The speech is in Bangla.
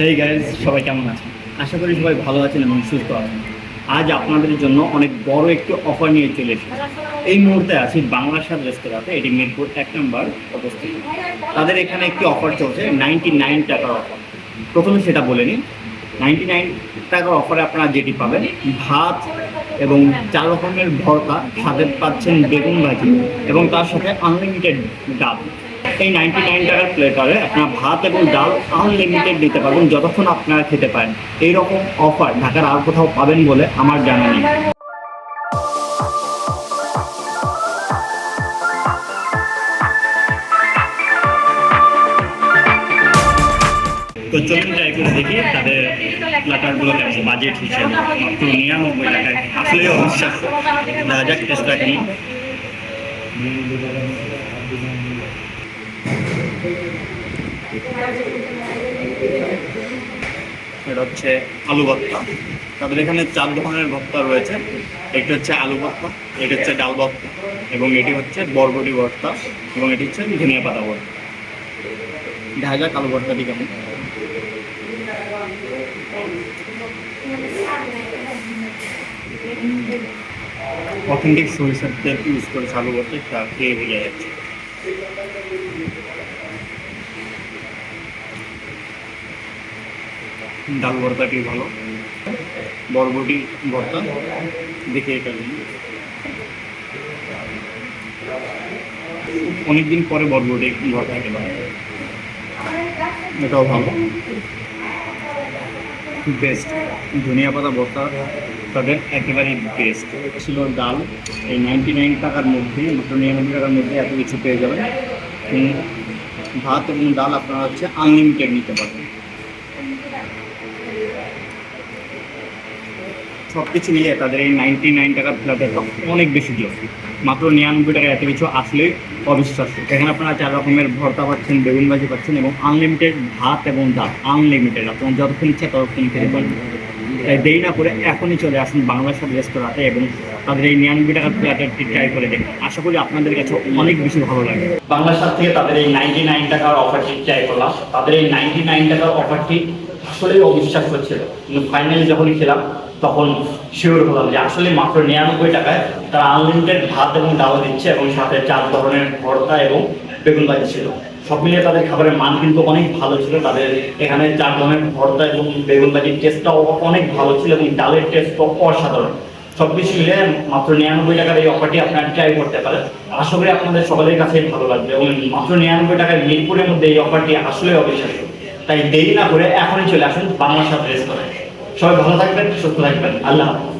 হেই গাইজ সবাই কেমন আছেন? আশা করি সবাই ভালো আছেন এবং সুস্থ আছেন। আজ আপনাদের জন্য অনেক বড় একটি অফার নিয়ে চলে এসেছি। এই মুহূর্তে আছি বাংলা স্বাদ রেস্তোরাঁতে এটি মিরপুর এক নম্বর অবস্থিত। তাদের এখানে একটি অফার চলছে নাইনটি নাইন টাকার অফার প্রথমে সেটা বলে নিন নাইনটি নাইন টাকার অফারে আপনারা যেটি পাবেন, ভাত এবং চার রকমের ভর্তা সাথে পাচ্ছেন বেগুন ভাজি এবং তার সাথে আনলিমিটেড ডাল এই নাইনটি নাইন টাকার প্লেটারে আপনারা ভাত এবং ডাল আনলিমিটেড দিতে পারবেন, যতক্ষণ আপনারা খেতে পারেন। এইরকম অফার ঢাকার আর কোথাও পাবেন বলে আমার জানা নেই। তো চলুন ট্রাই করে দেখি তাদের প্ল্যাটারগুলো কেমন বাজেট হিসেবে। মাত্র নিরানব্বই টাকায় আসলে অবিশ্বাস্য দেখা যাক টেস্টটা কি এটা হচ্ছে আলু ভর্তা। তাদের এখানে চার ধরনের ভর্তা রয়েছে। একটি হচ্ছে আলু ভর্তা এটি হচ্ছে ডাল ভর্তা, এবং এটি হচ্ছে বরবটি ভর্তা, এবং এটি হচ্ছে ধনিয়া পাতা ভর্তা। দেখা যাক আলু ভর্তাটি কেমন। অথেন্টিক সরিষার তেল ইউজ করে চালু করতে তা খেয়ে বোঝা যাচ্ছে। ডাল ভর্তাটি ভালো? বরবটি ভর্তা? দেখে এটা। অনেকদিন পরে বরবটি ভর্তা এটাও ভালো। বেস্ট। ধনিয়া পাতা ভর্তা। তাদের একেবারেই বেস্ট ছিল ডাল এই নাইনটি নাইন টাকার মধ্যে, মাত্র নিরানব্বই টাকার মধ্যে এত কিছু পেয়ে যাবেন। ভাত এবং ডাল আপনারা হচ্ছে আনলিমিটেড নিতে পারবেন। সব কিছু মিলিয়ে তাদের এই নাইনটি নাইন টাকার ফ্ল্যাটের অনেক বেশি দিও মাত্র নিরানব্বই টাকা এত কিছু আসলেই অবিশ্বাস্য। এখানে আপনারা চার রকমের ভর্তা পাচ্ছেন, বেগুন ভাজি পাচ্ছেন এবং আনলিমিটেড ভাত এবং ডাল। আনলিমিটেড আপনারা যতক্ষণ ইচ্ছা ততক্ষণ খেতে পারবেন। তাই দেরি না করে এখনই চলে আসুন বাংলা রেস্তোরাঁতে এবং তাদের এই নিরানব্বই টাকার প্ল্যাটারটি ট্রাই করে দেখুন। আশা করি আপনাদের কাছে অনেক বেশি ভালো লাগে বাংলা থেকে তাদের এই নাইনটি নাইন টাকার অফারটি ট্রাই করলাম। তাদের এই নাইনটি নাইন টাকার অফারটি আসলেই অবিশ্বাস্য ছিল। কিন্তু ফাইনালি যখনই খেলাম, তখন শিওর হলাম যে আসলে মাত্র নিরানব্বই টাকায় তারা আনলিমিটেড ভাত এবং ডাল দিচ্ছে এবং সাথে চার ধরনের ভর্তা এবং বেগুন ভাজি ছিল। সব মিলিয়ে তাদের খাবারের মান কিন্তু অনেক ভালো ছিল। তাদের এখানে চার ধরনের ভর্তা এবং বেগুন ভাজির টেস্টটাও অনেক ভালো ছিল এবং ডালের টেস্টও অসাধারণ। সব কিছু মিলে মাত্র নিরানব্বই টাকার এই অফারটি আপনারা ট্রাই করতে পারেন। আশা করি আপনাদের সকলের কাছেই ভালো লাগবে এবং মাত্র নিরানব্বই টাকায় মিরপুরের মধ্যে এই অফারটি আসলে অবিশ্বাস্য। তাই দেরি না করে এখনই চলে আসুন বাংলা সাথে রেস্তোরাঁয় সবাই ভালো থাকবেন, সুস্থ থাকবেন। আল্লাহ হাফিজ।